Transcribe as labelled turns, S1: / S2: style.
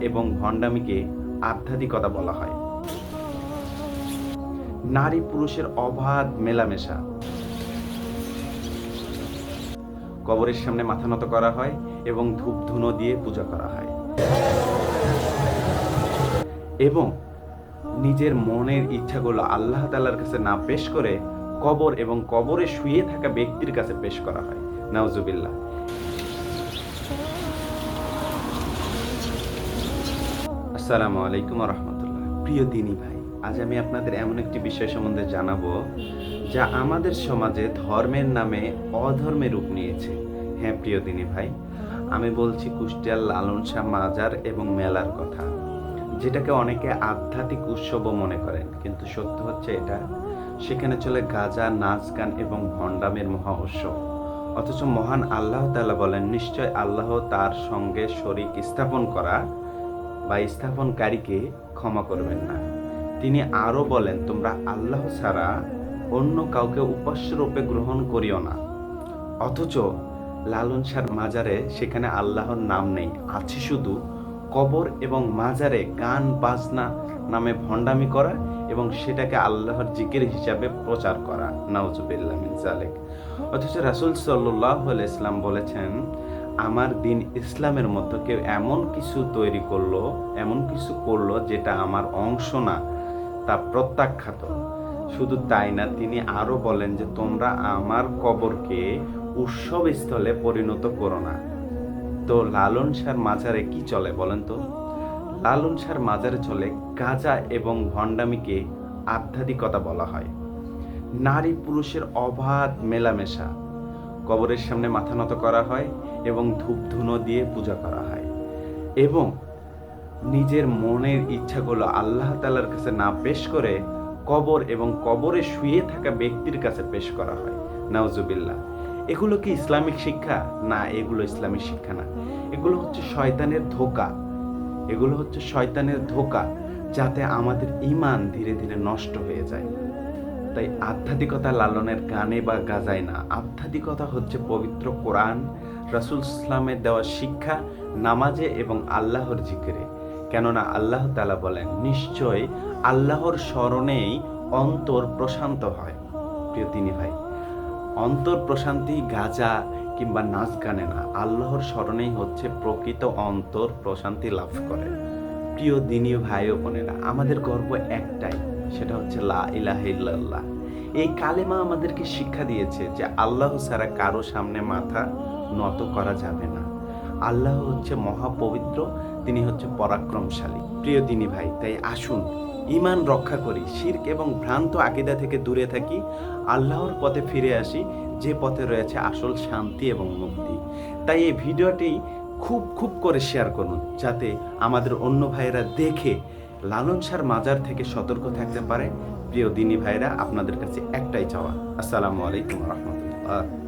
S1: এবং ভণ্ডামিকে আধ্যাত্মিকতা বলা হয়। নারী পুরুষের অবাধ মেলামেশা। কবরের সামনে মাথা নত করা হয় এবং ধূপ ধুনো দিয়ে পূজা করা হয়। এবং নিজের মনের ইচ্ছাগুলো আল্লাহ তালার কাছে না পেশ করে কবর এবং কবরে শুয়ে থাকা ব্যক্তির কাছে পেশ করা হয়। নাউজুবিল্লাহ। আসসালামু আলাইকুম রহমতুল্লাহ প্রিয় দিনী ভাই, আজ আমি আপনাদের এমন একটি বিষয় সম্বন্ধে জানাব যা আমাদের সমাজে ধর্মের নামে অধর্মের রূপ নিয়েছে। হ্যাঁ প্রিয় দিনী ভাই, আমি বলছি কুষ্টিয়ার লালন শাহ মাজার এবং মেলার কথা, যেটাকে অনেকে আধ্যাত্মিক উৎসবও মনে করেন। কিন্তু সত্য হচ্ছে এটা, সেখানে চলে গাজা নাচ গান এবং ভণ্ডামের মহা উৎসব। অথচ মহান আল্লাহ তালা বলেন, নিশ্চয় আল্লাহ তার সঙ্গে শরিক স্থাপন করা বা স্থাপনকারীকে ক্ষমা করবেন না। তিনি আরও বলেন, তোমরা আল্লাহ ছাড়া অন্য কাউকে উপাস্য রূপে গ্রহণ করিও না। অথচ লালন শাহর মাজারে সেখানে আল্লাহর নাম নেই। আছে শুধু কবর এবং মাজারে গান, বাজনা নামে ভণ্ডামি করা এবং সেটাকে আল্লাহর জিকির হিসাবে প্রচার করা। নাউজুবিল্লাহ মিন জালেক অথচ রাসুল আলাইহি ইসলাম বলেছেন আমার দিন ইসলামের মতো কেউ এমন কিছু তৈরি করল, এমন কিছু করল যেটা আমার অংশ না, তা প্রত্যাখ্যাত। শুধু তাই না, তিনি আরও বলেন যে তোমরা আমার কবরকে উৎসব স্থলে পরিণত করো না। তো লালন শাহর মাজারে কি চলে বলেন তো? লালন শাহর মাজারে চলে গাজা এবং ভণ্ডামিকে আধ্যাত্মিকতা বলা হয়। নারী পুরুষের অবাধ মেলামেশা। কবরের সামনে মাথা নত করা হয় এবং ধূপ ধুনো দিয়ে পূজা করা হয়। এবং নিজের মনের ইচ্ছাগুলো আল্লাহ তালার কাছে না পেশ করে কবর এবং কবরে শুয়ে থাকা ব্যক্তির কাছে পেশ করা হয়। নাউজুবিল্লাহ। এগুলো কি ইসলামিক শিক্ষা? না, এগুলো ইসলামিক শিক্ষা না। এগুলো হচ্ছে শয়তানের ধোকা। এগুলো হচ্ছে শয়তানের ধোকা যাতে আমাদের ইমান ধীরে ধীরে নষ্ট হয়ে যায়। তাই আধ্যাত্মিকতা লালনের গানে বা গাজায় না। আধ্যাত্মিকতা হচ্ছে পবিত্র কোরআন, রাসুল ইসলামের দেওয়া শিক্ষা, নামাজে এবং আল্লাহর জিকিরে। কেননা আল্লাহ তালা বলেন, নিশ্চয় আল্লাহর স্মরণেই অন্তর প্রশান্ত হয়। প্রিয় তিনি ভাই, অন্তর প্রশান্তি গাজা কিংবা নাচ গানে না। আল্লাহর স্মরণেই হচ্ছে প্রকৃত অন্তর প্রশান্তি লাভ করে। প্রিয় দিনীয় ভাই ও বোনেরা, আমাদের গর্ব একটাই সেটা হচ্ছে লা ইলাহা ইল্লাল্লাহ। এই কালেমা আমাদেরকে শিক্ষা দিয়েছে যে আল্লাহ ছাড়া কারও সামনে মাথা নত করা যাবে না। আল্লাহ হচ্ছে মহাপবিত্র, তিনি হচ্ছে পরাক্রমশালী। প্রিয় দিনী ভাই, তাই আসুন ইমান রক্ষা করি, শির্ক এবং ভ্রান্ত আকিদা থেকে দূরে থাকি, আল্লাহর পথে ফিরে আসি, যে পথে রয়েছে আসল শান্তি এবং মুক্তি। তাই এই ভিডিওটি খুব খুব করে শেয়ার করুন, যাতে আমাদের অন্য ভাইয়েরা দেখে লালন শাহর মাজার থেকে সতর্ক থাকতে পারে। প্রিয় দিনী ভাইরা, আপনাদের কাছে একটাই চাওয়া। আসসালামু আলাইকুম রহমতুল্লাহ।